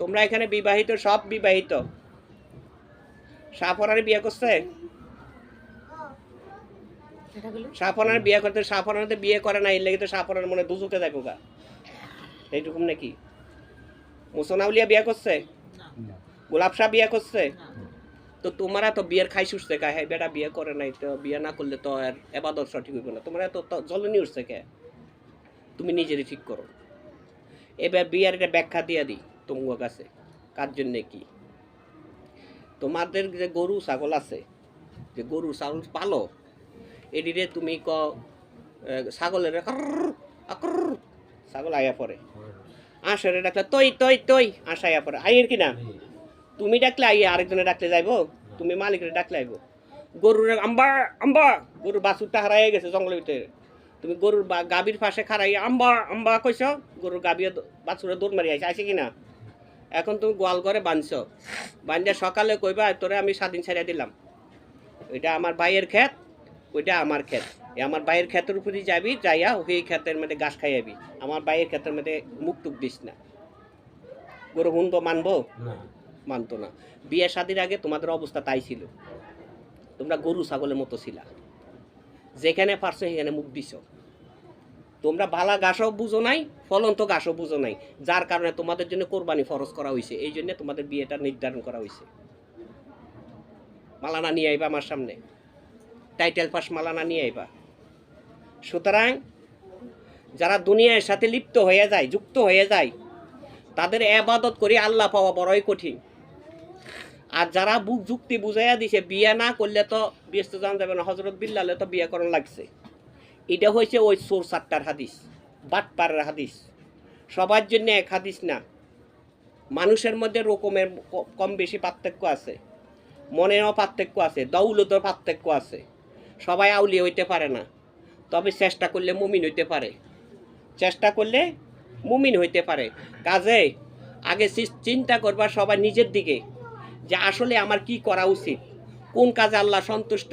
তোমরা এখানে বিবাহিত সব বিবাহিত? সাফরারে বিয়ে করছে? সাফরার বিয়ে করতে সাফরাতে বিয়ে করে না এর লেগে তো সাফরার মনে দুজুকে যাব গা এইরকম নাকি? মুসনাউলিয়া বিয়ে করছে? গোলাপ শাহ বিয়ে করছে? তো তোমরা তো বিয়ের খাই সুসছে কা হ্যাঁ বেটা বিয়ে করে নাই তো বিয়ে না করলে তো আর এবাদত সঠিক হইব না। তোমরা তো জলনি উঠছে কে? তুমি নিজেরই ঠিক করো। এবার বিয়ের একটা ব্যাখ্যা দিয়ে দিই। তোমার কাছে? কার জন্যে কি? তোমাদের যে গরু, ছাগল আছে, যে গরু, ছাগল পালো, এদিকে তুমি ক ছাগলের ছাগল আয়া পড়ে। আঁশরে ডাকলে তৈ তৈ তৈ আঁশ আয়া পড়ে। আইয়ের কি না তুমি ডাকলে আইয়ে আরেকজনে ডাকলে যাইবো? তুমি মালিকের ডাকলে আইবো? গরুর আম্বা আম্বা, গরুর বাছুরটা হারাই গেছে জঙ্গলের ভিতরে। তুমি গরুর বা, গাভীর পাশে খারাই আম্বা আম্বা কইছ? গরুর গাভীর বাছুরে দৌড় মারি আইছে আছে কি না? এখন তুমি গোয়াল ঘরে বাঁধছ। বান্ধে সকালে কইবা তোরে আমি স্বাধীন ছাড়িয়ে দিলাম। ওইটা আমার ভাইয়ের ক্ষেত ওইটা আমার ক্ষেত। আমার ভাইয়ের ক্ষেতের উপরে যাবি যাইয়া ওই ক্ষেতের মধ্যে ঘাস খাইয়াবি। আমার ভাইয়ের ক্ষেতের মধ্যে মুখ টুক দিস না। গরু তো মানবো? মানতো না। বিয়ে শাদির আগে তোমাদের অবস্থা তাই ছিল। তোমরা গরু ছাগলের মতো ছিলা। যেখানে পারছ সেখানে মুখ দিছ। তোমরা বালা ঘাসও বুঝো নাই, ফলন্ত ঘাসও বুঝো নাই। যার কারণে তোমাদের জন্য কোরবানি ফরজ করা হয়েছে এই জন্য তোমাদের বিয়েটা নির্ধারণ করা হয়েছে মালানা নিয়ে আইবা আমার সামনে। টাইটেল পাস মালানা নিয়ে আইবা। সুতরাং যারা দুনিয়ার সাথে লিপ্ত হয়ে যায়, যুক্ত হয়ে যায়, তাদের এবাদত করে আল্লাহ পাওয়া বড়ই কঠিন। আর যারা বুক যুক্তি বুঝাইয়া দিছে, বিয়ে না করলে তো ব্যস্ত জান যাবে না। হজরত বিল্লালে তো বিয়ে করার লাগছে। এটা হয়েছে ওই সোর সাতটার হাদিস, বাটপাড়ের হাদিস। সবার জন্য এক হাদিস না। মানুষের মধ্যে রকমের কম বেশি পার্থক্য আছে। মনেরও পার্থক্য আছে দৌলতের পার্থক্য আছে। সবাই আউলি হইতে পারে না। তবে চেষ্টা করলে মুমিন হইতে পারে। চেষ্টা করলে মুমিন হইতে পারে। কাজে আগে চিন্তা করবা সবাই নিজের দিকে, যে আসলে আমার কি করা উচিত? কোন কাজে আল্লাহ সন্তুষ্ট?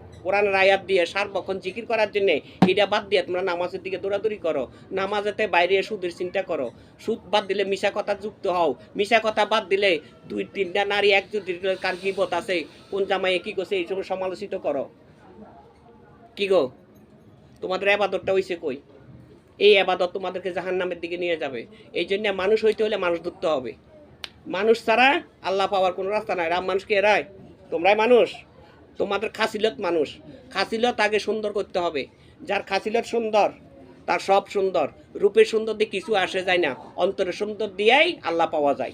কোরআনের আয়াত দিয়ে সার্বক্ষণ জিকির করার জন্যে এটা বাদ দিয়ে তোমরা নামাজের দিকে দৌড়াদৌড়ি করো। নামাজেতে বাইরে সুদের চিন্তা করো। সুদ বাদ দিলে মিশা কথা যুক্ত হও। মিশা কথা বাদ দিলে দুই, তিনটা নারী এক যদি কার গিবত আছে? কোন জামাইয়ে কি করছে? এই সময় সমালোচিত করো। কি গো? তোমাদের আবাদতটা হইছে কই? এই আবাদত তোমাদেরকে জাহান নামের দিকে নিয়ে যাবে। এই জন্য মানুষ হইতে হলে মানুষ ধরতে হবে। মানুষ ছাড়া আল্লাহ পাওয়ার কোনো রাস্তা নাই। রাম মানুষকে এরাই। তোমরাই মানুষ। তোমাদের খাসিলত মানুষ। খাসিলত আগে সুন্দর করতে হবে। যার খাসিলত সুন্দর, তার সব সুন্দর। রূপের সুন্দর দিয়ে কিছু আসে যায় না। অন্তরের সুন্দর দিয়েই আল্লাহ পাওয়া যায়।